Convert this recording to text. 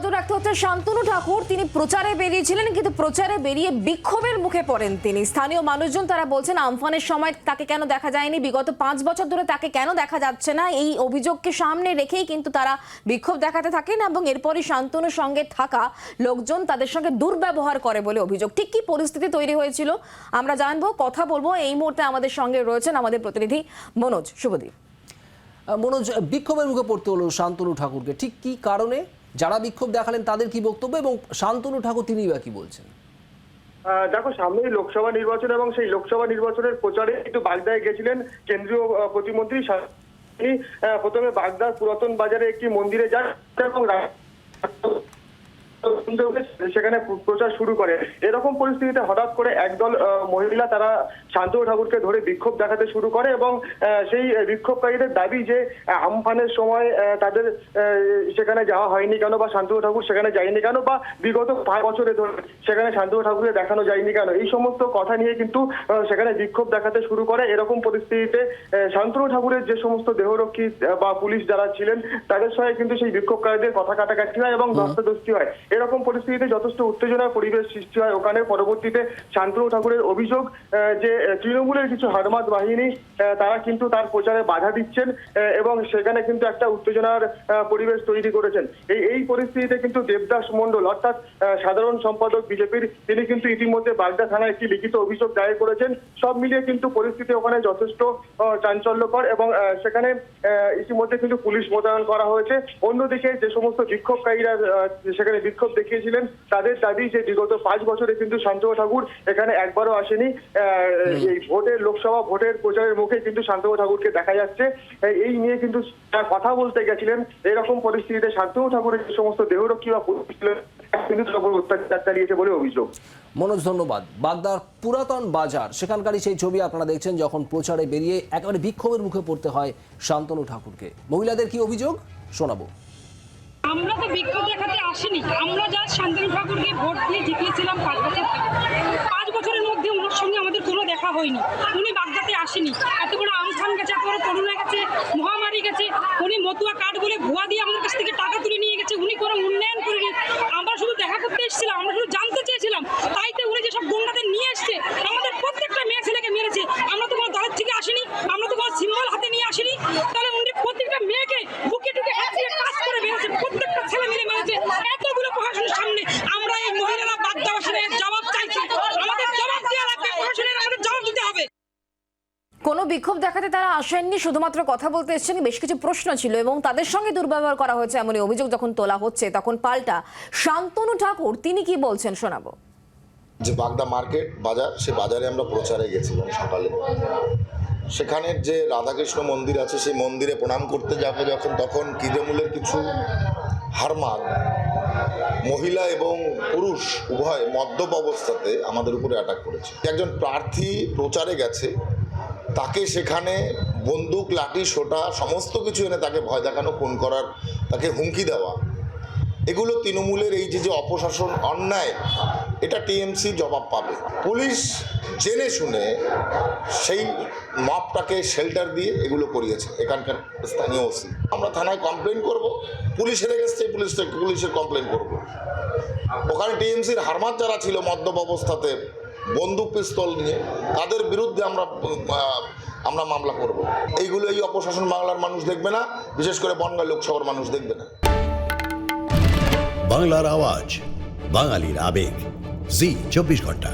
নজর রাখতে হচ্ছে শান্তনু ঠাকুর। তিনি প্রচারে বেরিয়েছিলেন, কিন্তু প্রচারে বেরিয়ে বিক্ষোভের মুখে পড়েন তিনি। স্থানীয় মানুষজন তারা বলছেন, আমফানের সময় তাকে কেন দেখা যায়নি? বিগত পাঁচ বছর ধরে তাকে কেন দেখা যাচ্ছে না? এই অভিযোগকে সামনে রেখেই কিন্তু তারা বিক্ষোভ দেখাতে থাকেন এবং এরপরই শান্তনুর সঙ্গে থাকা লোকজন তাদের সঙ্গে দুর্ব্যবহার করে বলে অভিযোগ। ঠিক কি পরিস্থিতি তৈরি হয়েছিল, আমরা জানব, কথা বলব। এই মুহূর্তে আমাদের সঙ্গে রয়েছেন আমাদের প্রতিনিধি মনোজ শুভদীপ মনোজ, বিক্ষোভের মুখে পড়তে হলো শান্তনু ঠাকুরকে। ঠিক কি কারণে? যারা বিক্ষোভ দেখালেন তাদের কি বক্তব্য এবং শান্তনু ঠাকুর তিনি বা কি বলছেন? দেখো, সামনেই লোকসভা নির্বাচন এবং সেই লোকসভা নির্বাচনের প্রচারে একটু বাগদায় গেছিলেন কেন্দ্রীয় প্রতিমন্ত্রী প্রথমে বাগদার পুরাতন বাজারে একটি মন্দিরে যান এবং সেখানে প্রচার শুরু করে। এরকম পরিস্থিতিতে হঠাৎ করে একদল মহিলা তারা শান্তনু ঠাকুরকে ধরে বিক্ষোভ দেখাতে শুরু করে এবং সেই বিক্ষোভকারীদের দাবি যে আমফানের সময় তাদের সেখানে যাওয়া হয়নি কেন বা শান্তনু ঠাকুর সেখানে যায়নি কেন বা বিগত পাঁচ বছরে ধরে সেখানে শান্তনু ঠাকুরকে দেখানো যায়নি কেন? এই সমস্ত কথা নিয়ে কিন্তু সেখানে বিক্ষোভ দেখাতে শুরু করে। এরকম পরিস্থিতিতে শান্তনু ঠাকুরের যে সমস্ত দেহরক্ষী বা পুলিশ যারা ছিলেন তাদের সঙ্গে কিন্তু সেই বিক্ষোভকারীদের কথা কাটাকাটি হয় এবং ধস্তাধস্তি হয়। এরকম পরিস্থিতিতে যথেষ্ট উত্তেজনার পরিবেশ সৃষ্টি হয়। ওখানে পরবর্তীতে শান্তনু ঠাকুরের অভিযোগ যে তৃণমূলের কিছু হারমাত বাহিনী তারা কিন্তু তার প্রচারে বাধা দিচ্ছেন এবং সেখানে কিন্তু একটা উত্তেজনার পরিবেশ তৈরি করেছেন। এই এই পরিস্থিতিতে কিন্তু দেবদাস মণ্ডল, অর্থাৎ সাধারণ সম্পাদক বিজেপির, তিনি কিন্তু ইতিমধ্যে বাগদা থানায় একটি লিখিত অভিযোগ দায়ের করেছেন। সব মিলিয়ে কিন্তু পরিস্থিতি ওখানে যথেষ্ট চাঞ্চল্যকর এবং সেখানে ইতিমধ্যে কিন্তু পুলিশ মোতায়েন করা হয়েছে। অন্যদিকে যে সমস্ত বিক্ষোভকারীরা সেখানে বিক্ষোভ দেখিয়েছিলেন তাদের দাবি যে বিগত পাঁচ বছরে কিন্তু শান্তনু ঠাকুর এখানে একবারও আসেনি। এই ভোটের লোকসভা ভোটের প্রচারের মুখে কিন্তু শান্তনু ঠাকুরকে দেখা যাচ্ছে। এই- নিয়ে কিন্তু কথা বলতে গেছিলেন। এরকম পরিস্থিতিতে শান্তনু ঠাকুরের যে সমস্ত দেহরক্ষী বা কিন্তু অত্যাচার চালিয়েছে বলে অভিযোগ। মনোজ ধন্যবাদ। বাগদার পুরাতন বাজার সেখানকারই সেই ছবি আপনারা দেখছেন যখন প্রচারে বেরিয়ে একেবারে বিক্ষোভের মুখে পড়তে হয় শান্তনু ঠাকুরকে। মহিলাদের কি অভিযোগ? শোনাবো। আমরা তো বিক্ষোভ দেখাতে আসিনি। আমরা যা শান্তনু ঠাকুরকে ভোট দিয়ে জিতিয়েছিলাম পাঁচ বছর। পাঁচ বছরের মধ্যে ওনার সঙ্গে আমাদের কোনো দেখা হয়নি। উনি বাগদাতে আসেনি। এত বড় আমফান গেছে, এত বড় করোনা গেছে, মহামারী গেছে। উনি মতুয়া কাঠ বলে ভুয়া দিয়ে আমাদের কাছ থেকে টাকা তুলে নিয়ে গেছে উনি কোনো উন্নয়ন করেনি আমরা শুধু দেখা করতে এসেছিলাম আমরা শুধু জানতে চেয়েছিলাম তাইতে উনি যেসব গুন্ডাদের নিয়ে এসছে আমাদের প্রত্যেকটা মেয়ে ছেলেকে মেরেছে আমরা তো কোনো দলের থেকে আসিনি আমরা তো কোনো সিম্বল হাতে নিয়ে আসিনি তাহলে উনি প্রত্যেকটা মেয়েকে বুকে টুকে হাত দিয়ে কাজ করে মেরেছে প্রত্যেকটা ছেলে মিলে মেরেছে এতগুলো প্রশাসনের সামনে আমরা এই মহিলারা বাগদাবাসীর জবাব চাইছি আমাদের জবাব দেওয়া লাগবে প্রশাসনের আমাদের জবাব দিতে হবে কোনো বিক্ষোভ দেখাতে তারা আসেননি, শুধুমাত্র কথা বলতে এসেছেন বেশ কিছু প্রশ্ন ছিল এবং তাদের সঙ্গে দুর্ব্যবহার করা হয়েছে এমনই অভিযোগ যখন তোলা হচ্ছে। তখন পাল্টা, শান্তনু ঠাকুর, তিনি কি বলছেন শোনাবো? যে বাগদা মার্কেট বাজার সে বাজারে আমরা প্রচারে গেছিলাম সকালে। সেখানের যে রাধাকৃষ্ণ মন্দির আছে, সেই মন্দিরে প্রণাম করতে যাব যখন, তখন তৃণমূলের কিছু হারমাদ মহিলা এবং পুরুষ উভয় মদ্যপ অবস্থাতে আমাদের উপরে অ্যাটাক করেছে। একজন প্রার্থী প্রচারে গেছে তাকে সেখানে বন্দুক, লাঠি, সোটা, সমস্ত কিছু এনে তাকে ভয় দেখানো, খুন করার, তাকে হুমকি দেওয়া। এগুলো তৃণমূলের এই যে যে অপশাসন অন্যায়, এটা টিএমসি জবাব পাবে। পুলিশ জেনে শুনে সেই মাপটাকে শেল্টার দিয়ে এগুলো করিয়েছে এখানকার স্থানীয় ওসি। আমরা থানায় কমপ্লেন করব পুলিশের এগেস্টে পুলিশ পুলিশের কমপ্লেন করব। ওখানে টিএমসির হারমাত যারা ছিল মদ্যপ অবস্থাতে বন্দুক পিস্তল নিয়ে তাদের বিরুদ্ধে আমরা আমরা মামলা করব। এইগুলো এই অপশাসন বাংলার মানুষ দেখবে না, বিশেষ করে বনগাঁ লোকসভার মানুষ দেখবে না। বাংলার আওয়াজ, বাঙালির আবেগ। জি, চব্বিশ ঘণ্টা।